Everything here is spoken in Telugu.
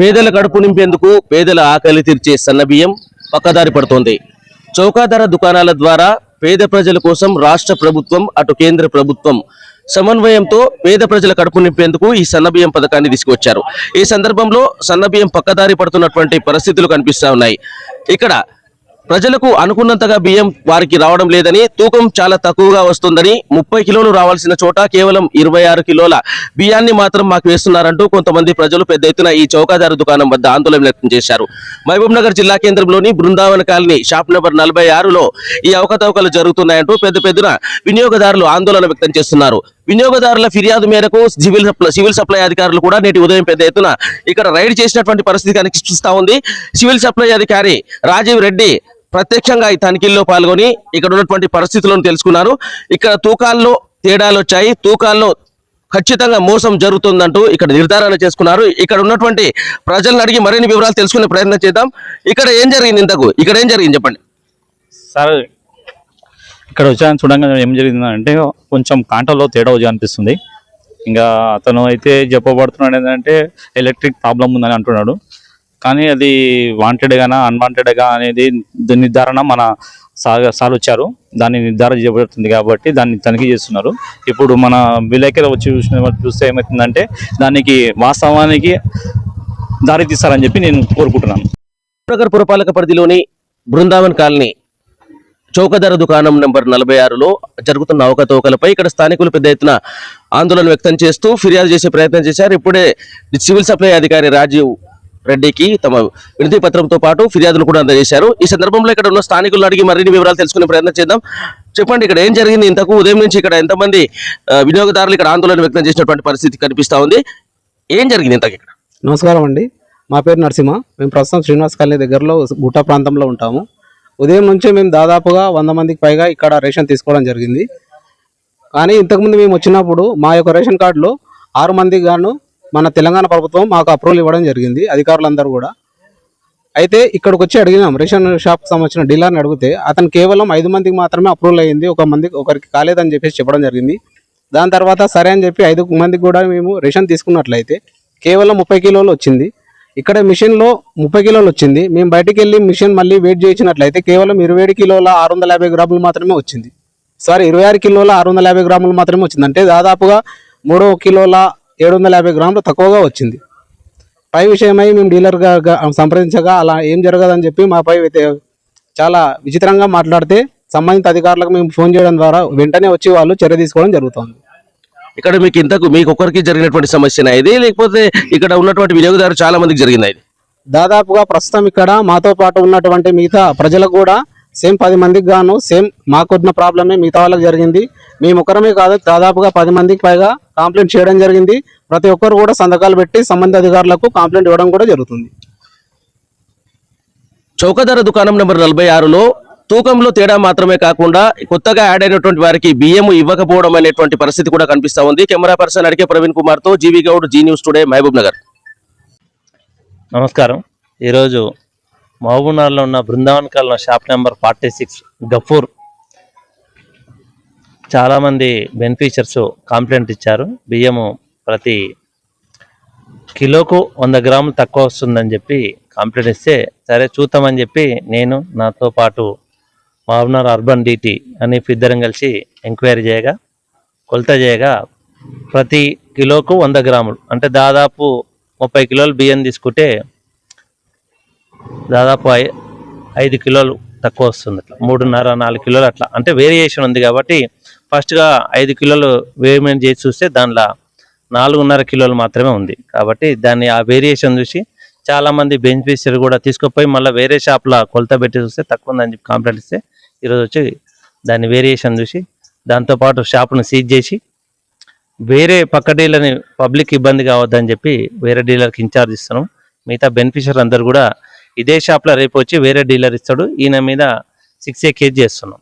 పేదల కడుపు నింపేందుకు పేదల ఆకలి తీర్చే సన్నబియ్యం పక్కదారి పడుతోంది. చౌకాధర దుకాణాల ద్వారా పేద ప్రజల కోసం రాష్ట్ర ప్రభుత్వం అటు కేంద్ర ప్రభుత్వం సమన్వయంతో పేద ప్రజల కడుపు నింపేందుకు ఈ సన్నబియ్యం పథకాన్ని తీసుకొచ్చారు ఈ సందర్భంలో సన్నబియ్యం పక్కదారి పడుతున్నటువంటి పరిస్థితులు కనిపిస్తా ఉన్నాయి. ఇక్కడ ప్రజలకు అనుకున్నంతగా బియ్యం వారికి రావడం లేదని తూకం చాలా తక్కువగా వస్తుందని ముప్పై కిలోలు రావాల్సిన చోట కేవలం ఇరవై ఆరు కిలోల బియ్యాన్ని మాత్రం మాకు వేస్తున్నారంటూ కొంతమంది ప్రజలు పెద్ద ఎత్తున ఈ చౌకాదారు దుకాణం వద్ద ఆందోళన వ్యక్తం చేశారు. మహబూబ్ నగర్ జిల్లా కేంద్రంలోని బృందావన కాలనీ షాప్ నెంబర్ నలభై ఆరులో ఈ అవకతవకలు జరుగుతున్నాయంటూ పెద్ద పెద్దన వినియోగదారులు ఆందోళన వ్యక్తం చేస్తున్నారు. వినియోగదారుల ఫిర్యాదు మేరకు సివిల్ సప్లై సివిల్ సప్లై అధికారులు కూడా నేటి ఉదయం పెద్ద ఎత్తున ఇక్కడ రైడ్ చేసినటువంటి పరిస్థితి కనిపిస్తా ఉంది. సివిల్ సప్లై అధికారి రాజీవ్ రెడ్డి ప్రత్యక్షంగా ఈ తనిఖీల్లో పాల్గొని ఇక్కడ ఉన్నటువంటి పరిస్థితులను తెలుసుకున్నారు. ఇక్కడ తూకాల్లో తేడాలు వచ్చాయి. తూకాల్లో ఖచ్చితంగా మోసం జరుగుతుందంటూ ఇక్కడ నిర్ధారణ చేసుకున్నారు. ఇక్కడ ఉన్నటువంటి ప్రజలను అడిగి మరిన్ని వివరాలు తెలుసుకునే ప్రయత్నం చేద్దాం. ఇక్కడ ఏం జరిగింది ఇంతకు? ఇక్కడ ఏం జరిగింది చెప్పండి. సార్ ఇక్కడ వచ్చాను చూడంగా ఏం జరిగిందంటే కొంచెం కాంటలో తేడా వచ్చి అనిపిస్తుంది. ఇంకా అతను అయితే చెప్పబడుతున్నాడు ఏంటంటే ఎలక్ట్రిక్ ప్రాబ్లం ఉందని అంటున్నాడు. కానీ అది వాంటెడ్గానా అన్వాంటెడ్గా అనేది నిర్ధారణ మన సార్ సార్ వచ్చారు దాన్ని నిర్ధారణ చేయబడుతుంది కాబట్టి దాన్ని తనిఖీ చేస్తున్నారు. ఇప్పుడు మన విలేకరు వచ్చి చూసిన చూస్తే ఏమవుతుందంటే దానికి వాస్తవానికి దారి తీస్తారని చెప్పి నేను కోరుకుంటున్నాను. నగర్ పురపాలక పరిధిలోని బృందావన్ కాలనీ చౌకధర దుకాణం నెంబర్ నలభై ఆరులో జరుగుతున్న అవకతవకలపై ఇక్కడ స్థానికులు పెద్ద ఎత్తున ఆందోళన వ్యక్తం చేస్తూ ఫిర్యాదు చేసే ప్రయత్నం చేశారు. ఇప్పుడే సివిల్ సప్లై అధికారి రాజీవ్ రెడ్డికి తమ వినతి పత్రంతో పాటు ఫిర్యాదును కూడా అందజేశారు. ఈ సందర్భంలో ఇక్కడ ఉన్న స్థానికులను అడిగి మరిన్ని వివరాలు తెలుసుకునే ప్రయత్నం చేద్దాం. చెప్పండి ఇక్కడ ఏం జరిగింది? ఇంతకు ఉదయం నుంచి ఇక్కడ ఎంతమంది వినియోగదారులు ఇక్కడ ఆందోళన వ్యక్తం చేసినటువంటి పరిస్థితి కనిపిస్తూ ఉంది. ఏం జరిగింది ఇంతకు ఇక్కడ? నమస్కారం అండి. మా పేరు నరసింహ. మేము ప్రస్తుతం శ్రీనివాస్ కాలనీ దగ్గరలో గుట్ట ప్రాంతంలో ఉంటాము. ఉదయం నుంచే మేము దాదాపుగా వంద మందికి పైగా ఇక్కడ రేషన్ తీసుకోవడం జరిగింది. కానీ ఇంతకుముందు మేము వచ్చినప్పుడు మా యొక్క రేషన్ కార్డులో ఆరు మందికి గాను మన తెలంగాణ ప్రభుత్వం మాకు అప్రూవల్ ఇవ్వడం జరిగింది అధికారులందరూ కూడా. అయితే ఇక్కడికి వచ్చి అడిగినాం రేషన్ షాప్కి సంబంధించిన డీలర్ని అడిగితే అతను కేవలం ఐదు మందికి మాత్రమే అప్రూవల్ అయ్యింది ఒక మందికి ఒకరికి కాలేదని చెప్పేసి చెప్పడం జరిగింది. దాని తర్వాత సరే అని చెప్పి ఐదు మందికి కూడా మేము రేషన్ తీసుకున్నట్లయితే కేవలం ముప్పై కిలోలు వచ్చింది. ఇక్కడ మిషన్లో ముప్పై కిలోలు వచ్చింది. మేము బయటికి వెళ్ళి మిషన్ మళ్ళీ వెయిట్ చేయించినట్లయితే కేవలం ఇరవై ఏడు కిలోల ఆరు వందల యాభై గ్రాములు మాత్రమే వచ్చింది. సారీ ఇరవై ఆరు కిలోల ఆరు వందల యాభై గ్రాములు మాత్రమే వచ్చింది. అంటే దాదాపుగా మూడో కిలోల ఏడు వందల యాభై గ్రాములు తక్కువగా వచ్చింది. పై విషయమై మేము డీలర్గా సంప్రదించగా అలా ఏం జరగదని చెప్పి మాపై చాలా విచిత్రంగా మాట్లాడితే సంబంధిత అధికారులకు మేము ఫోన్ చేయడం ద్వారా వెంటనే వచ్చి వాళ్ళు చర్య తీసుకోవడం జరుగుతుంది. ఇక్కడ మీకు ఇంతకు మీకు ఒక్కరికి జరిగినటువంటి సమస్యనా ఇది? లేకపోతే ఇక్కడ ఉన్నటువంటి వినియోగదారు చాలా మందికి జరిగిందా ఇది? దాదాపుగా ప్రస్తుతం ఇక్కడ మాతో పాటు ఉన్నటువంటి మిగతా ప్రజలకు కూడా సేమ్ పది మందికి గాను సేమ్ మాకున్న ప్రాబ్లమే మిగతా వాళ్ళకి జరిగింది. మేము ఒక్కరమే కాదు దాదాపుగా పది మందికి పైగా కంప్లైంట్ చేయడం జరిగింది. ప్రతి ఒక్కరు కూడా సంతకాలు పెట్టి సంబంధిత అధికారులకు కంప్లైంట్ ఇవ్వడం కూడా జరుగుతుంది. చౌకధర దుకాణం నెంబర్ నలభై ఆరులో తూకంలో తేడా మాత్రమే కాకుండా కొత్తగా యాడ్ అయినటువంటి వారికి బియ్యం ఇవ్వకపోవడం అనేటువంటి పరిస్థితి కూడా కనిపిస్తా ఉంది. కెమెరా పర్సన్ అడిగే ప్రవీణ్ కుమార్తో GV Goud Zee News today Mahabubnagar. నమస్కారం. ఈరోజు మహబూబ్నగర్లో ఉన్న బృందావన్ కాలంలో shop number forty six Gafoor. చాలామంది బెనిఫిషర్స్ కంప్లైంట్ ఇచ్చారు. బియ్యము ప్రతి కిలోకు వంద గ్రాములు తక్కువ వస్తుందని చెప్పి కంప్లైంట్ ఇస్తే సరే చూద్దామని చెప్పి నేను నాతో పాటు మహబూబ్నగర్ అర్బన్ డిటి అని ఇద్దరం కలిసి ఎంక్వైరీ చేయగా కొలత చేయగా ప్రతి కిలోకు వంద గ్రాములు అంటే దాదాపు ముప్పై కిలోలు బియ్యం తీసుకుంటే దాదాపు ఐదు కిలోలు తక్కువ వస్తుంది అట్లా. మూడున్నర నాలుగు కిలోలు అట్లా. అంటే వేరియేషన్ ఉంది కాబట్టి ఫస్ట్గా ఐదు కిలోలు వేమెంట్ చేసి చూస్తే దానిలో నాలుగున్నర కిలోలు మాత్రమే ఉంది. కాబట్టి దాన్ని ఆ వేరియేషన్ చూసి చాలామంది బెనిఫిషియర్ కూడా తీసుకుపోయి మళ్ళీ వేరే షాప్లో కొలత పెట్టి చూస్తే తక్కువ ఉందని చెప్పి కంప్లైంట్ ఇస్తే ఈరోజు వచ్చి దాన్ని వేరియేషన్ చూసి దాంతోపాటు షాప్ను సీజ్ చేసి వేరే పక్క డీలర్ని పబ్లిక్ ఇబ్బంది కావద్దని చెప్పి వేరే డీలర్కి ఇన్ఛార్జ్ ఇస్తున్నాం. మిగతా బెనిఫిషియర్ అందరు కూడా ఇదే షాప్లో రేపు వచ్చి వేరే డీలర్ ఇస్తాడు. ఈయన మీద సిక్స్ ఏ కేజీ చేస్తున్నాం